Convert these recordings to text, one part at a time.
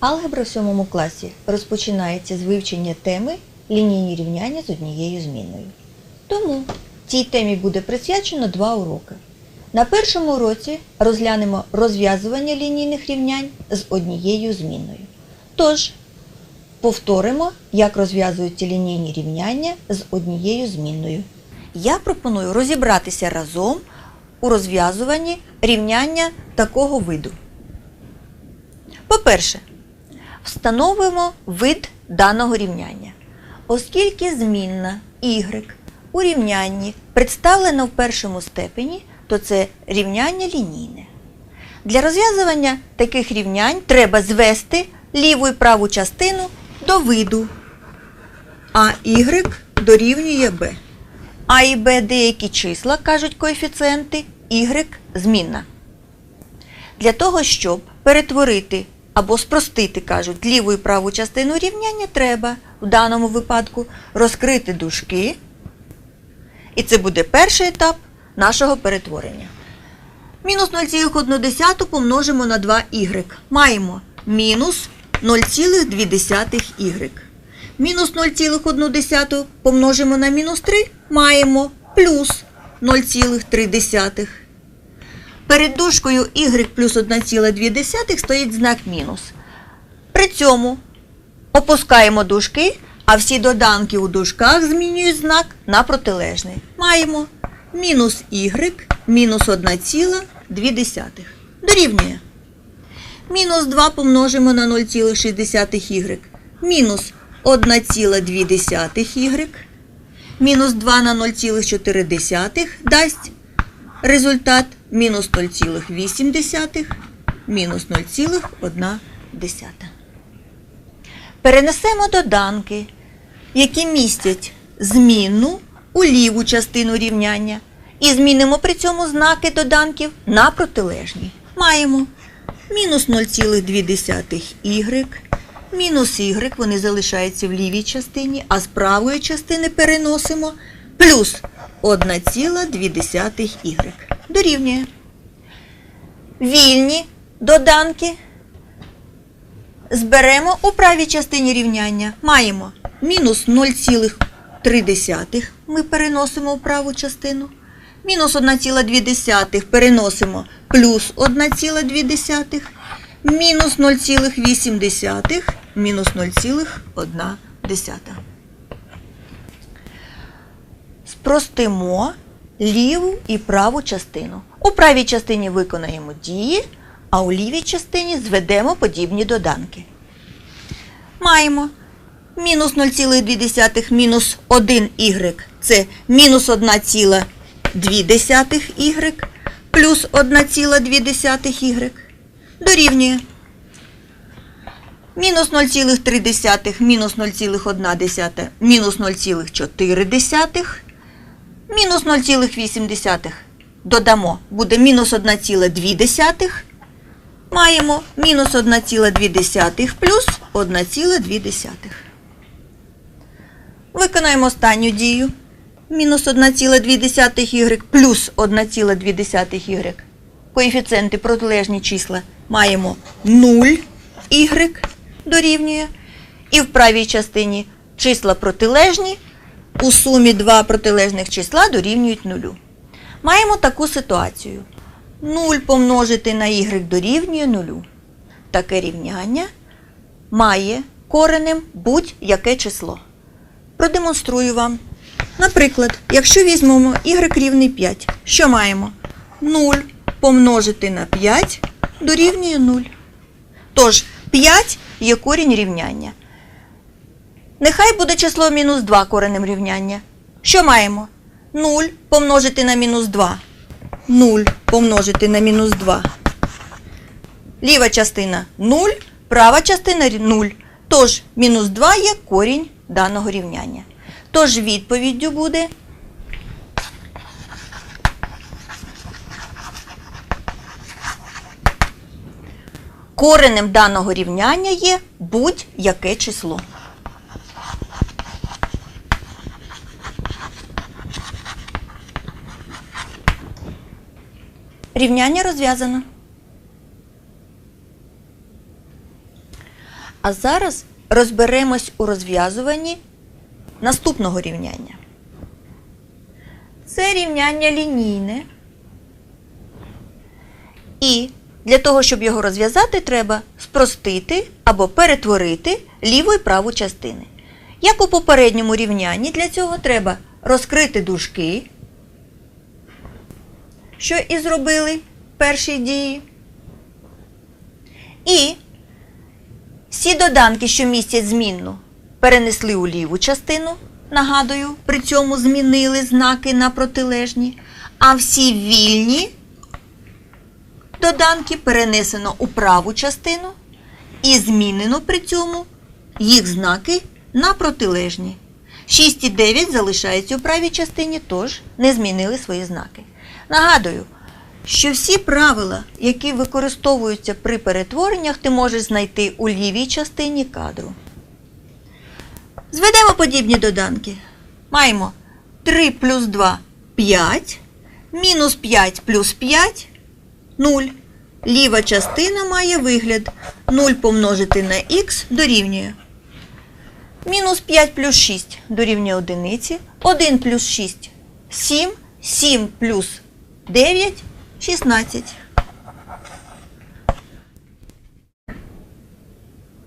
Алгебра в сьомому класі розпочинається з вивчення теми лінійні рівняння з однією зміною. Тому цій темі буде присвячено два уроки. На першому уроці розглянемо розв'язування лінійних рівнянь з однією зміною. Тож, повторимо, як розв'язуються лінійні рівняння з однією зміною. Я пропоную розібратися разом у розв'язуванні рівняння такого виду. По-перше, встановимо вид даного рівняння. Оскільки змінна y у рівнянні представлена в першому степені, то це рівняння лінійне. Для розв'язування таких рівнянь треба звести ліву і праву частину до виду, а y дорівнює b. А і b деякі числа, кажуть коефіцієнти, y змінна. Для того, щоб перетворити або спростити, кажуть, ліву і праву частину рівняння, треба в даному випадку розкрити дужки. І це буде перший етап нашого перетворення. Мінус 0,1 помножимо на 2y. Маємо мінус 0,2y. Мінус 0,1 помножимо на мінус 3, маємо плюс 0,3. Перед дужкою y плюс 1,2 стоїть знак мінус. При цьому опускаємо дужки, а всі доданки у дужках змінюють знак на протилежний. Маємо мінус y мінус 1,2. Дорівнює. Мінус 2 помножимо на 0,6y. Мінус 1,2y. Мінус 2 на 0,4 дасть результат мінус 0,8, мінус 0,1. Перенесемо доданки, які містять змінну у ліву частину рівняння. І змінимо при цьому знаки доданків на протилежні. Маємо мінус 0,2y, мінус y, вони залишаються в лівій частині, а з правої частини переносимо плюс 1,2y. Дорівнює. Вільні доданки зберемо у правій частині рівняння. Маємо мінус 0,3 ми переносимо у праву частину. Мінус 1,2 переносимо плюс 1,2. Мінус 0,8, мінус 0,1. Спростимо ліву і праву частину. У правій частині виконаємо дії, а у лівій частині зведемо подібні доданки. Маємо мінус 0,2 мінус 1y це мінус 1,2y плюс 1,2y дорівнює. Мінус 0,3 мінус 0,1 мінус 0,4 мінус 0,8 додамо, буде мінус 1,2. Маємо мінус 1,2 плюс 1,2. Виконаємо останню дію. Мінус 1,2y плюс 1,2y. Коефіцієнти протилежні числа маємо 0y дорівнює. І в правій частині числа протилежні у сумі два протилежних числа дорівнюють нулю. Маємо таку ситуацію. 0 помножити на y дорівнює 0. Таке рівняння має коренем будь-яке число. Продемонструю вам. Наприклад, якщо візьмемо y рівний 5, що маємо? 0 помножити на 5 дорівнює 0. Тож, 5 є корінь рівняння. Нехай буде число мінус 2 коренем рівняння. Що маємо? 0 помножити на мінус 2. 0 помножити на мінус 2. Ліва частина 0, права частина 0. Тож мінус 2 є корінь даного рівняння. Тож відповіддю буде коренем даного рівняння є будь-яке число. Рівняння розв'язано. А зараз розберемось у розв'язуванні наступного рівняння. Це рівняння лінійне. І для того, щоб його розв'язати, треба спростити або перетворити ліву і праву частини. Як у попередньому рівнянні, для цього треба розкрити дужки, що і зробили в першій дії. І всі доданки, що містять змінну, перенесли у ліву частину. Нагадую, при цьому змінили знаки на протилежні, а всі вільні доданки перенесено у праву частину і змінено при цьому їх знаки на протилежні. 6 і 9 залишаються у правій частині, тож не змінили свої знаки. Нагадую, що всі правила, які використовуються при перетвореннях, ти можеш знайти у лівій частині кадру. Зведемо подібні доданки. Маємо 3 плюс 2 5, мінус 5 плюс 5 0. Ліва частина має вигляд 0 помножити на х дорівнює. Мінус 5 плюс 6 дорівнює 1. 1 плюс 6 7. 7 плюс 9 16.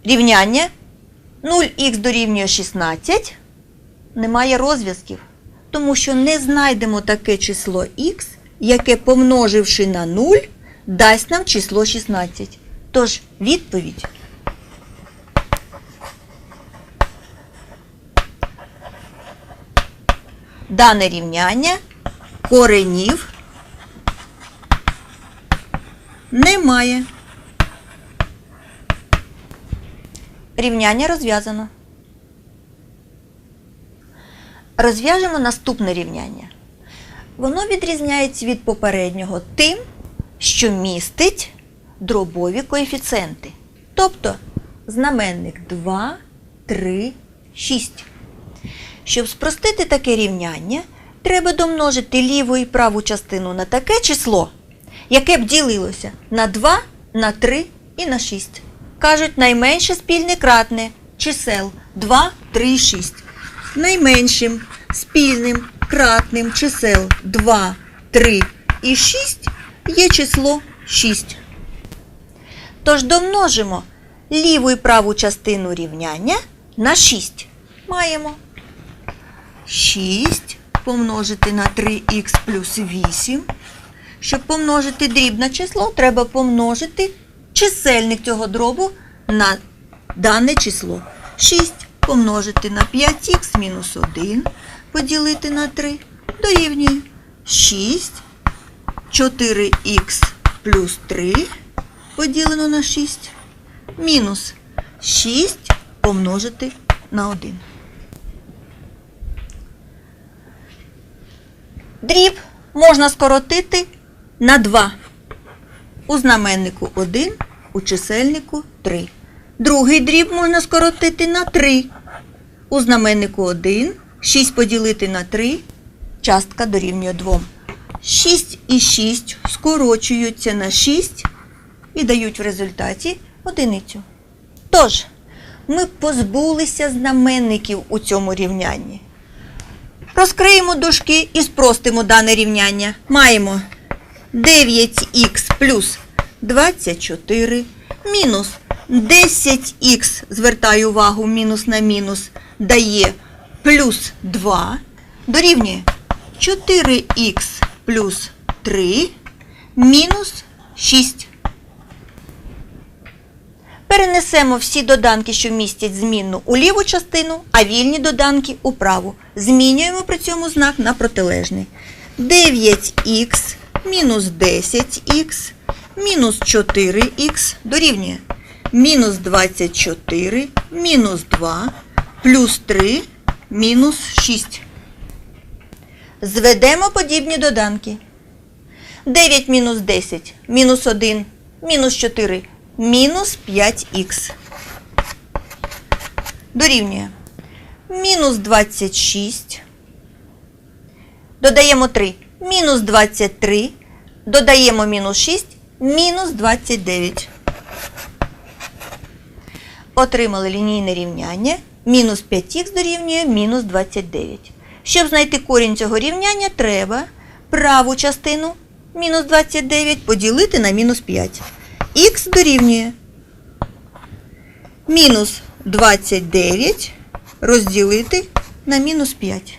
Рівняння 0х дорівнює 16. Немає розв'язків, тому що не знайдемо таке число х, яке, помноживши на 0, дасть нам число 16. Тож відповідь. Дане рівняння коренів немає. Рівняння розв'язано. Розв'яжемо наступне рівняння. Воно відрізняється від попереднього тим, що містить дробові коефіцієнти. Тобто знаменник 2, 3, 6. Щоб спростити таке рівняння, треба домножити ліву і праву частину на таке число, яке б ділилося на 2, на 3 і на 6. Кажуть, найменше спільне кратне чисел 2, 3 і 6. Найменшим спільним кратним чисел 2, 3 і 6 є число 6. Тож домножимо ліву і праву частину рівняння на 6. Маємо 6 помножити на 3х плюс 8. Щоб помножити дрібне число, треба помножити чисельник цього дробу на дане число. 6 помножити на 5х мінус 1 поділити на 3 дорівнює 6, 4х плюс 3 поділено на 6 мінус 6 помножити на 1. Дріб можна скоротити на 2. У знаменнику 1, у чисельнику 3. Другий дріб можна скоротити на 3. У знаменнику 1, 6 поділити на 3, частка дорівнює 2. 6 і 6 скорочуються на 6 і дають в результаті одиницю. Тож, ми позбулися знаменників у цьому рівнянні. Розкриємо дужки і спростимо дане рівняння. Маємо 9х плюс 24 мінус 10х, звертаю увагу, мінус на мінус, дає плюс 2, дорівнює 4х плюс 3 мінус 6. Перенесемо всі доданки, що містять змінну у ліву частину, а вільні доданки у праву. Змінюємо при цьому знак на протилежний. 9х мінус 10х мінус 4х дорівнює мінус 24 мінус 2 плюс 3 мінус 6. Зведемо подібні доданки. 9 мінус 10 мінус 1 мінус 4 мінус 5х. Дорівнює мінус 26. Додаємо 3. Мінус 23. Додаємо мінус 6. Мінус 29. Отримали лінійне рівняння. Мінус 5х дорівнює мінус 29. Щоб знайти корінь цього рівняння, треба праву частину мінус 29 поділити на мінус 5. Х дорівнює мінус 29 розділити на мінус 5.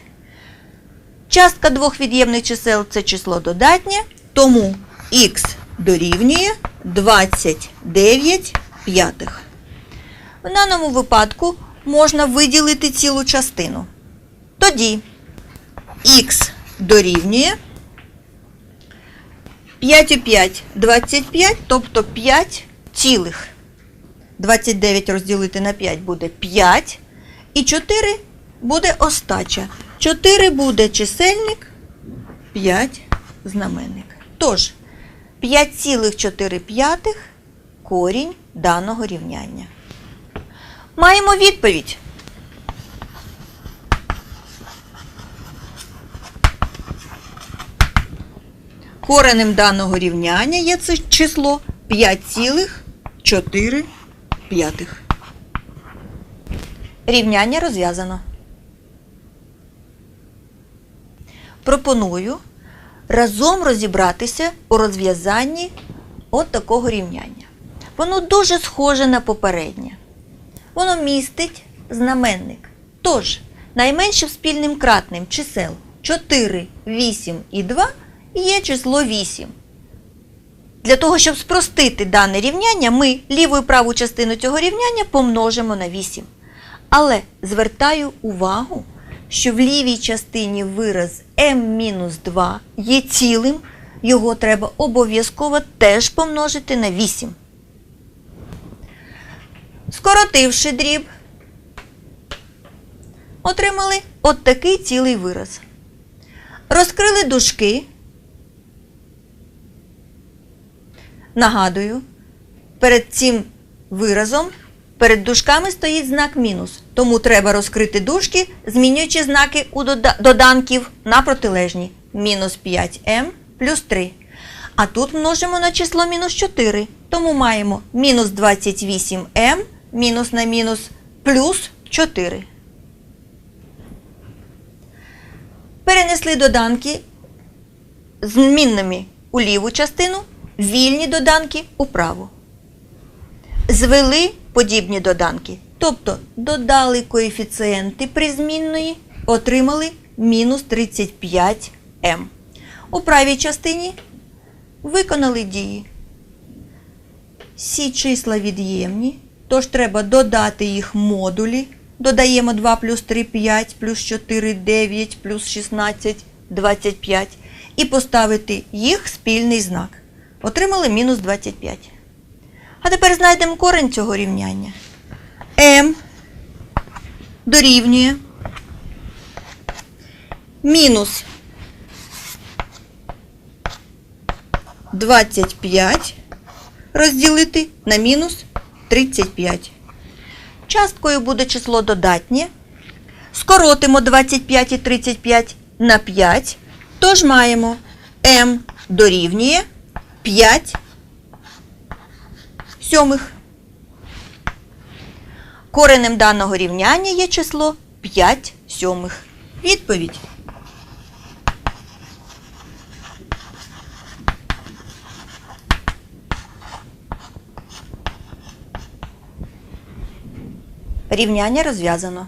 Частка двох від'ємних чисел це число додатнє, тому х дорівнює 29 п'ятих. В даному випадку можна виділити цілу частину. Тоді х дорівнює 5 у 5 – 25, тобто 5 цілих. 29 розділити на 5 буде 5. І 4 буде остача. 4 буде чисельник, 5 знаменник. Тож, 5,4 корінь даного рівняння. Маємо відповідь. Коренем даного рівняння є це число 5,4. Рівняння розв'язано. Пропоную разом розібратися у розв'язанні от такого рівняння. Воно дуже схоже на попереднє. Воно містить знаменник. Тож, найменшим спільним кратним чисел 4, 8 і 2 є число 8. Для того, щоб спростити дане рівняння, ми ліву і праву частину цього рівняння помножимо на 8. Але звертаю увагу, що в лівій частині вираз m-2 є цілим, його треба обов'язково теж помножити на 8. Скоротивши дріб, отримали от такий цілий вираз. Розкрили дужки. Нагадую, перед цим виразом перед дужками стоїть знак мінус. Тому треба розкрити дужки, змінюючи знаки у доданків на протилежні. Мінус 5m плюс 3. А тут множимо на число мінус 4. Тому маємо мінус 28m мінус на мінус плюс 4. Перенесли доданки змінними у ліву частину, вільні доданки у праву. Звели подібні доданки, тобто додали коефіцієнти призмінної, отримали мінус 35m. У правій частині виконали дії. Всі числа від'ємні, тож треба додати їх модулі. Додаємо 2 плюс 3 5, плюс 4 9, плюс 16 25 і поставити їх спільний знак. Отримали мінус 25. А тепер знайдемо корень цього рівняння. m дорівнює мінус 25 розділити на мінус 35. Часткою буде число додатнє. Скоротимо 25 і 35 на 5. Тож маємо m дорівнює 5 сьомих. Коренем даного рівняння є число 5 сьомих. Відповідь. Рівняння розв'язано.